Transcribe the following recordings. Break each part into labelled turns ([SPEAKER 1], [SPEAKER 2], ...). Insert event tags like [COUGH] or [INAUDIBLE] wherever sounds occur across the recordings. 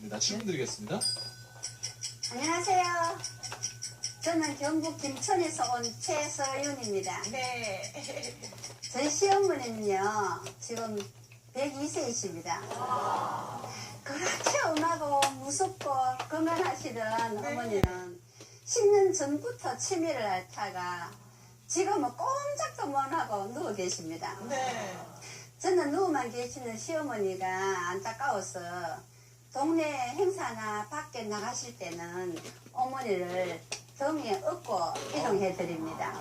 [SPEAKER 1] 부탁드립니다. 질문 드리겠습니다.
[SPEAKER 2] 안녕하세요. 저는 경북 김천에서 온 최서윤입니다.
[SPEAKER 3] 네.
[SPEAKER 2] 저희 시어머니는요, 지금 102세이십니다. 그렇게 엄하고 무섭고 건강하시던 어머니는 10년 전부터 치매를 앓다가 지금은 꼼짝도 못하고 누워 계십니다.
[SPEAKER 3] 네.
[SPEAKER 2] 저는 누워만 계시는 시어머니가 안타까워서 동네 행사나 밖에 나가실 때는 어머니를 등에 업고 이동해 드립니다.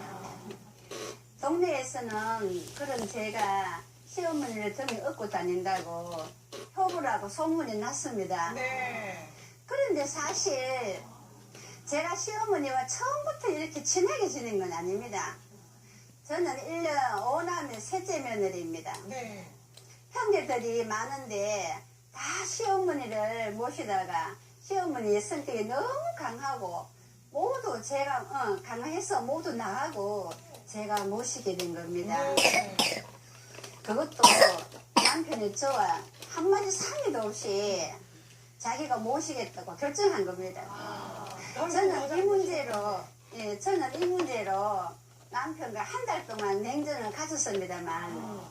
[SPEAKER 2] 동네에서는 그런 제가 시어머니를 등에 업고 다닌다고 효부라고 소문이 났습니다.
[SPEAKER 3] 네.
[SPEAKER 2] 그런데 사실 제가 시어머니와 처음부터 이렇게 친하게 지낸 건 아닙니다. 저는 1년 5남의 셋째 며느리입니다.
[SPEAKER 3] 네.
[SPEAKER 2] 형제들이 많은데 다 시어머니를 모시다가 시어머니의 성격이 너무 강하고 모두 제가 어, 강해서 모두 나가고 제가 모시게 된 겁니다.
[SPEAKER 3] 네.
[SPEAKER 2] 그것도 남편이 저와 한마디 상의도 없이 자기가 모시겠다고 결정한 겁니다. 저는 이 문제로, 예, 저는 이 문제로 남편과 한 달 동안 냉전을 가졌습니다만,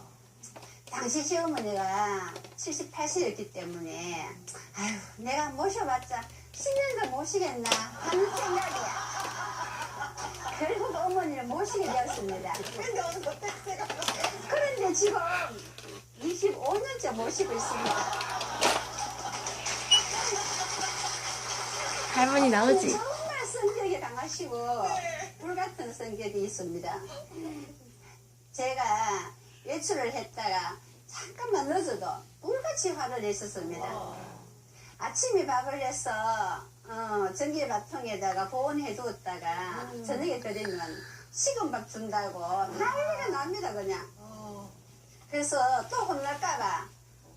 [SPEAKER 2] 당시 시어머니가 78세였기 때문에, 아유, 내가 모셔봤자 10년도 모시겠나 하는 생각이야. 결국 어머니를 모시게 되었습니다. 그런데 지금 25년째 모시고 있습니다.
[SPEAKER 4] 할머니 나오지?
[SPEAKER 2] 정말 성격이 강하시고 불같은 성격이 있습니다. 제가 외출을 했다가 잠깐만 늦어도 불같이 화를 냈었습니다. 아침에 밥을 해서 어, 전기밥통에다가 보온해 두었다가 저녁에 끓이면 식은 밥 준다고 난리가 납니다 그냥.
[SPEAKER 3] 어.
[SPEAKER 2] 그래서 또 혼날까봐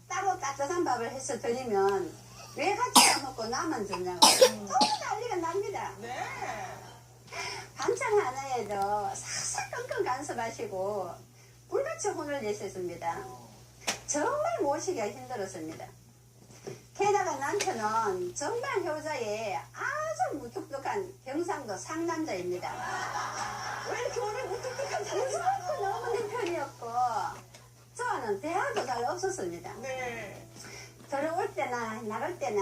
[SPEAKER 2] 따로 따뜻한 밥을 해서 드리면 왜 같이 안 먹고 나만 주냐고 또 난리가 납니다.
[SPEAKER 3] 네.
[SPEAKER 2] 반찬 하나에도 싹싹 끙끙 간섭하시고 불 같이 혼을 내셨습니다. 정말 모시기가 힘들었습니다. 게다가 남편은 정말 효자의 아주 무뚝뚝한 경상도 상남자입니다.
[SPEAKER 3] 왜 이렇게 오늘 무뚝뚝한
[SPEAKER 2] 무섭고
[SPEAKER 3] 사람이
[SPEAKER 2] 넘는 편이었고 저는 대화도 잘 없었습니다.
[SPEAKER 3] 네.
[SPEAKER 2] 들어올 때나 나갈 때나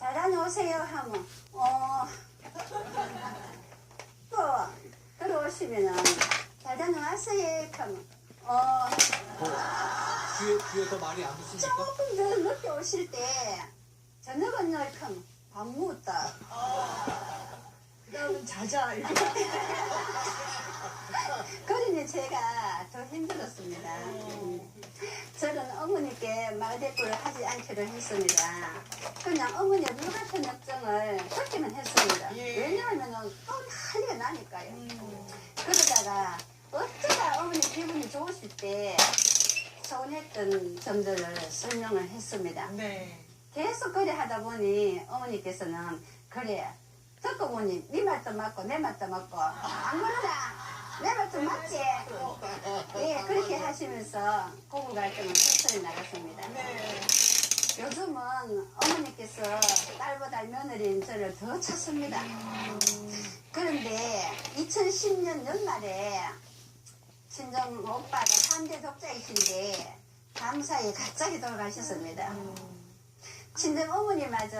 [SPEAKER 2] 잘 다녀오세요 하면 어 또 들어오시면은 잘 다녀왔어요 하면 어
[SPEAKER 1] 뒤에, 뒤에 더 많이 안 붙습니까?
[SPEAKER 2] 조금 더 늦게 오실 때 저녁은 널 하면 밥 먹었다
[SPEAKER 3] 그다음은 자자. [LAUGHS] 이렇게.
[SPEAKER 2] 그러니 제가 더 힘들었습니다. 음. 저는 어머니께 말대꾸를 하지 않기로 했습니다. 그냥 어머니의 불같은 역정을 듣기만 했습니다.
[SPEAKER 3] 예.
[SPEAKER 2] 왜냐하면 또 난리가 나니까요.
[SPEAKER 3] 음.
[SPEAKER 2] 그러다가 어쩌다 어머니 기분이 좋으실 때 서운했던 점들을 설명을 했습니다.
[SPEAKER 3] 네.
[SPEAKER 2] 계속 그래 하다 보니 어머니께서는 그래 듣고 보니 네 말도 맞고 내 말도 맞고 안 그러나 내 말도 맞지 예 그렇게 하시면서 고부 갈등을 해소해 나갔습니다
[SPEAKER 3] 네.
[SPEAKER 2] 요즘은 어머니께서 딸보다 며느리인 저를 더 찾습니다 그런데 2010년 연말에 친정 오빠가 3대 독자이신데 감사히 갑자기 돌아가셨습니다 친정 어머니마저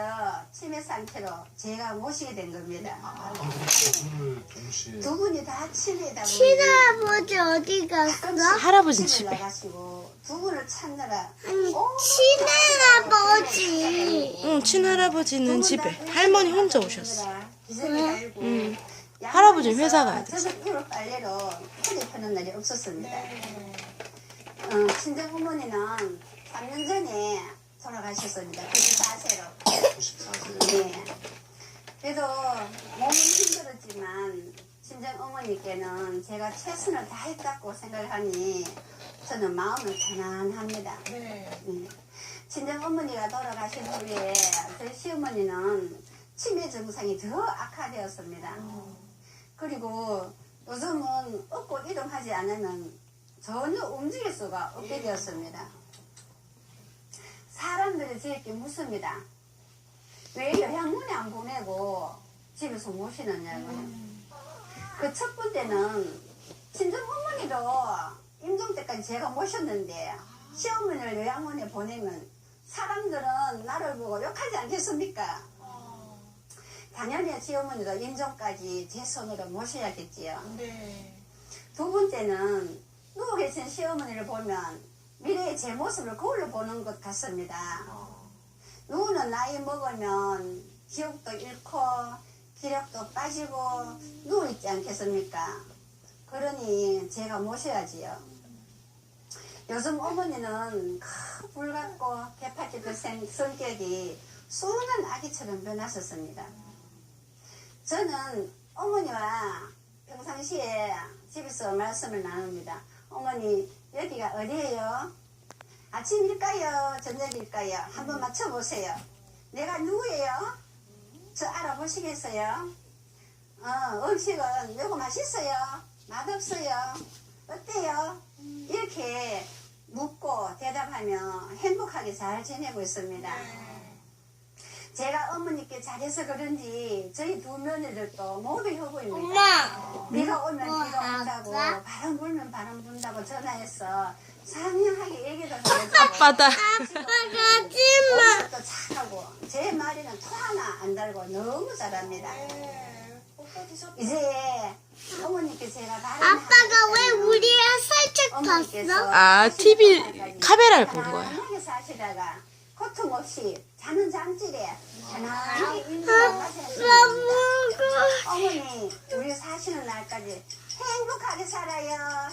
[SPEAKER 2] 치매 상태로 제가 모시게 된 겁니다.
[SPEAKER 1] 아, 분을 동시에.
[SPEAKER 2] 두 분이 다 치매다 보니
[SPEAKER 5] 친할아버지 어디 갔어?
[SPEAKER 4] 할아버지 집에.
[SPEAKER 2] 나가시고 두 분을 찾느라
[SPEAKER 5] 아니 친할아버지
[SPEAKER 4] 응, 친할아버지는 집에. 할머니 혼자 오셨어.
[SPEAKER 2] 기저귀 달고
[SPEAKER 4] 응.
[SPEAKER 2] 양말에서
[SPEAKER 4] 할아버지는 회사 가야 돼.
[SPEAKER 2] 저도 빨래로 허리 펴는 날이 없었습니다.
[SPEAKER 3] 네.
[SPEAKER 2] 어, 친정 어머니는 3년 전에 돌아가셨습니다. 94세로.
[SPEAKER 1] 94세.
[SPEAKER 2] 네. 그래도 몸은 힘들었지만 친정 어머니께는 제가 최선을 다했다고 생각하니 저는 마음은 편안합니다.
[SPEAKER 3] 네.
[SPEAKER 2] 네. 친정 어머니가 돌아가신 후에 저희 시어머니는 치매 증상이 더 악화되었습니다. 그리고 요즘은 업고 이동하지 않으면 전혀 움직일 수가 없게 되었습니다. 사람들이 저에게 묻습니다. 왜 요양원에 안 보내고 집에서 모시느냐고요. 그 첫 번째는 친정 어머니도 임종 때까지 제가 모셨는데 시어머니를 요양원에 보내면 사람들은 나를 보고 욕하지 않겠습니까? 당연히 시어머니도 임종까지 제 손으로 모셔야겠지요.
[SPEAKER 3] 네.
[SPEAKER 2] 두 번째는 누워 계신 시어머니를 보면 미래의 제 모습을 거울로 보는 것 같습니다. 누구는 나이 먹으면 기억도 잃고 기력도 빠지고 누워있지 않겠습니까? 그러니 제가 모셔야지요. 요즘 어머니는 큰 불같고 그 생- 성격이 순한 아기처럼 변하셨습니다. 저는 어머니와 평상시에 집에서 말씀을 나눕니다. 어머니, 여기가 어디예요? 아침일까요? 저녁일까요? 한번 맞춰보세요. 내가 누구예요? 저 알아보시겠어요? 어, 음식은 매우 맛있어요? 맛없어요? 어때요? 이렇게 묻고 대답하며 행복하게 잘 지내고 있습니다. 제가 어머니께 잘해서 그런지 저희 두 며느리들도 모두 효부입니다.
[SPEAKER 5] 엄마.
[SPEAKER 2] 비가 오면
[SPEAKER 5] 뭐
[SPEAKER 2] 비가 온다고? 바람 불면 바람 분다고 전화해서 상냥하게 얘기도 해주고
[SPEAKER 4] 아빠다.
[SPEAKER 2] 옷도 착하고 제 말에는 토 하나 안 달고 너무 잘합니다.
[SPEAKER 3] 네.
[SPEAKER 2] 이제 어머니께 제가
[SPEAKER 5] 아빠가 왜 우리를 살짝 봤어?
[SPEAKER 4] 아, TV 카메라를 본 거야.
[SPEAKER 2] 사시다가 고통 없이 자는 잠질에 편안하게
[SPEAKER 5] 아빠
[SPEAKER 2] 마셨습니다.
[SPEAKER 5] 먹어.
[SPEAKER 2] 어머니 우리 사시는 날까지 행복하게 살아요.